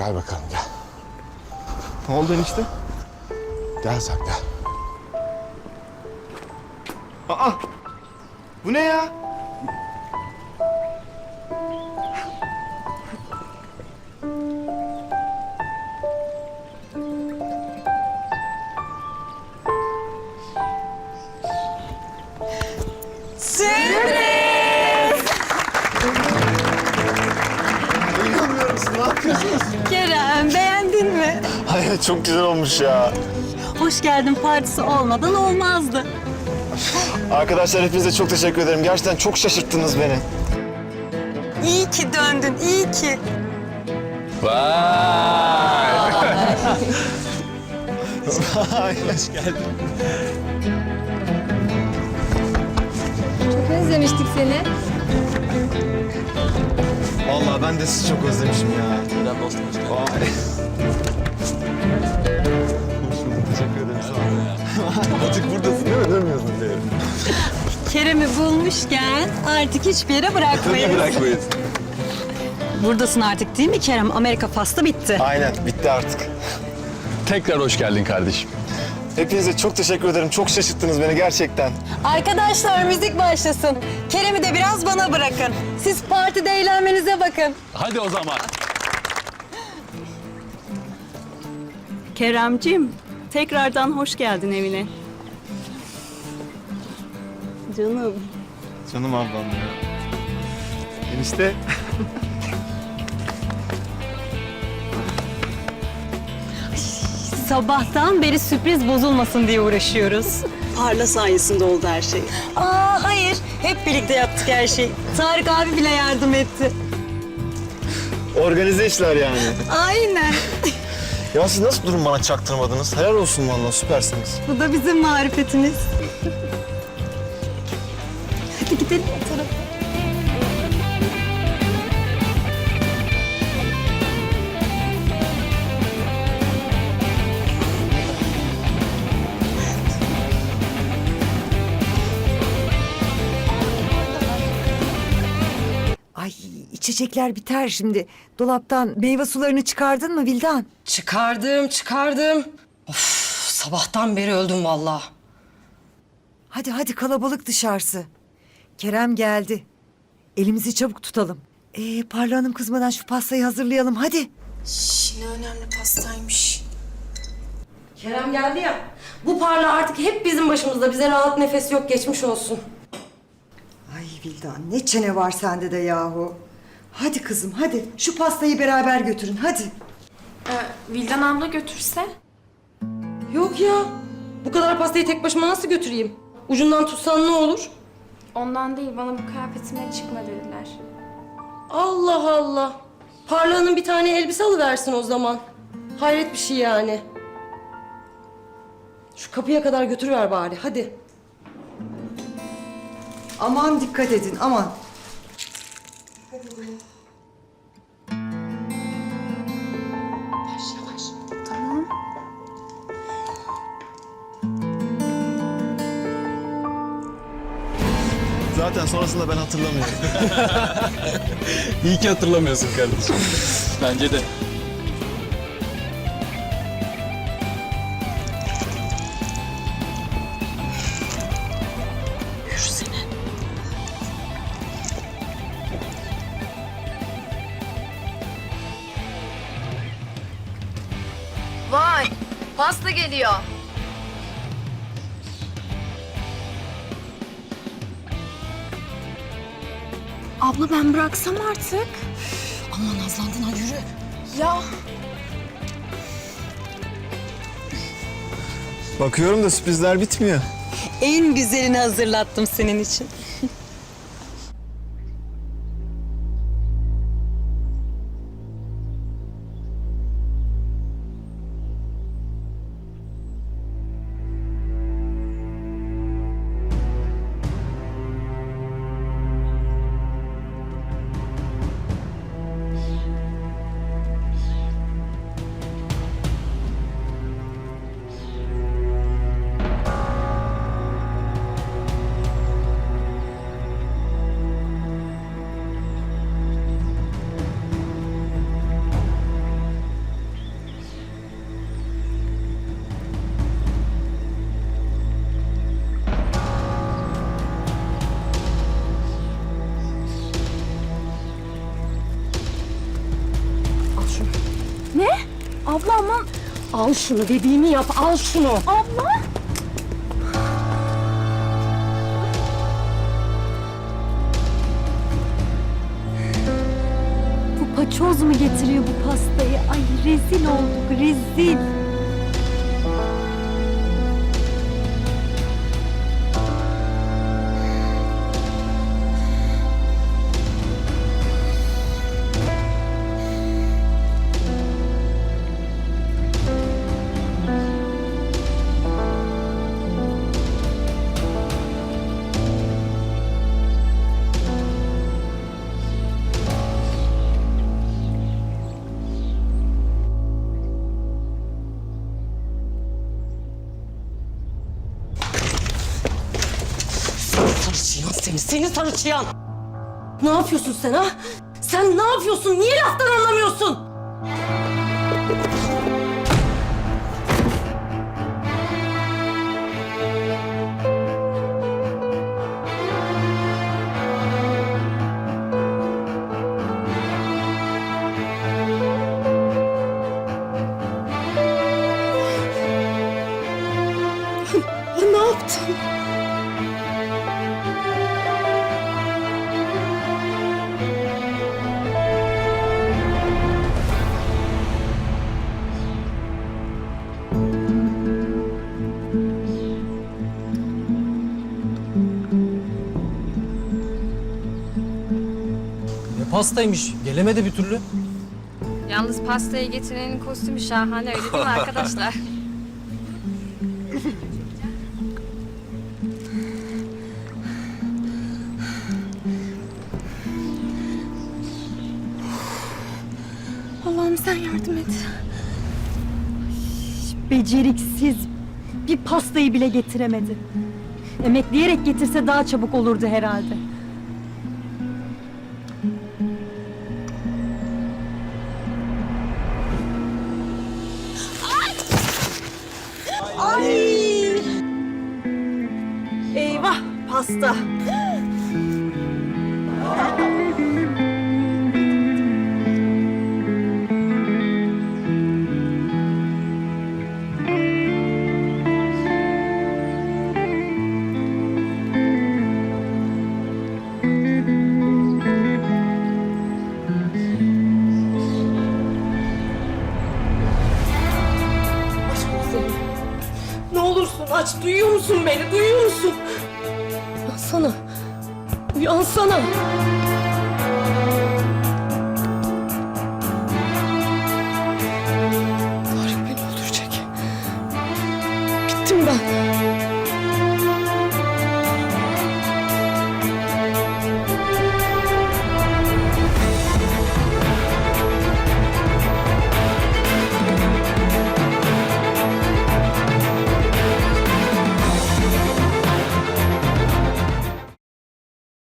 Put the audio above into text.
Gel bakalım gel. Ne oldu enişte? Gel sen gel. Aa! Bu ne ya? İnanmıyor musun? Ne yapıyorsunuz? Kerem beğendin mi? Ay çok güzel olmuş ya. Hoş geldin partisi olmadan olmazdı. Arkadaşlar hepinize çok teşekkür ederim. Gerçekten çok şaşırttınız beni. İyi ki döndün, iyi ki. Ay hoş geldin. Çok özlemiştik seni. Ben de sizi çok özlemişim ya. Ben dostum hoş geldin. Vay. Hoş bulduk. Teşekkür ederim. Sağ olun. Artık buradasın değil mi? Dönmüyorsun diye. Kerem'i bulmuşken artık hiçbir yere bırakmayız. Bırakmayız. Buradasın artık değil mi Kerem? Amerika faslı bitti. Aynen. Bitti artık. Tekrar hoş geldin kardeşim. Hepinize çok teşekkür ederim. Çok şaşırttınız beni gerçekten. Arkadaşlar müzik başlasın. Kerem'i de biraz bana bırakın. Siz partide eğlenmenize bakın. Hadi o zaman. Keremcim, tekrardan hoş geldin evine. Canım. Canım ablam ya. Enişte. Sabahtan beri sürpriz bozulmasın diye uğraşıyoruz. Parla sayesinde oldu her şey. Aa hayır, hep birlikte yaptık her şeyi. Tarık abi bile yardım etti. Organize işler yani. Aynen. Ya siz nasıl durum bana çaktırmadınız? Helal olsun vallahi süpersiniz. Bu da bizim marifetimiz. Hadi gidelim o tarafa. İçecekler biter şimdi. Dolaptan meyve sularını çıkardın mı Vildan? Çıkardım, çıkardım. Of, sabahtan beri öldüm vallahi. Hadi hadi kalabalık dışarısı. Kerem geldi. Elimizi çabuk tutalım. Ee, Parla Hanım kızmadan şu pastayı hazırlayalım hadi. Ne önemli pastaymış. Kerem geldi ya. Bu parla artık hep bizim başımızda. Bize rahat nefes yok, geçmiş olsun. Ay Vildan ne çene var sende de yahu. Hadi kızım hadi şu pastayı beraber götürün hadi. Vildan abla götürse? Yok ya. Bu kadar pastayı tek başıma nasıl götüreyim? Ucundan tutsan ne olur? Ondan değil bana bu kıyafetime çıkma dediler. Allah Allah. Parla'nın bir tane elbise alıversin o zaman. Hayret bir şey yani. Şu kapıya kadar götürüver bari hadi. Aman dikkat edin aman. Zaten sonrasında ben hatırlamıyorum. İyi ki hatırlamıyorsun kardeşim. Bence de. Vay, pasta geliyor. Abla ben bıraksam artık. Aman nazlandın ha yürü. Ya Bakıyorum da sürprizler bitmiyor. En güzelini hazırlattım senin için. Al şunu dediğimi yap al şunu. Abla. Bu paçoz mu getiriyor bu pastayı? Ay rezil olduk rezil. Seni, seni sarıçıyan. Ne yapıyorsun sen ha? Sen ne yapıyorsun? Niye laftan anlamıyorsun? Ne pastaymış? Gelemedi bir türlü. Yalnız pastayı getirenin kostümü şahane öyle değil mi arkadaşlar? Allah'ım sen yardım et. Beceriksiz. Bir pastayı bile getiremedi. Emekleyerek getirse daha çabuk olurdu herhalde. Eyvah pasta. Uyansana. Uyansana.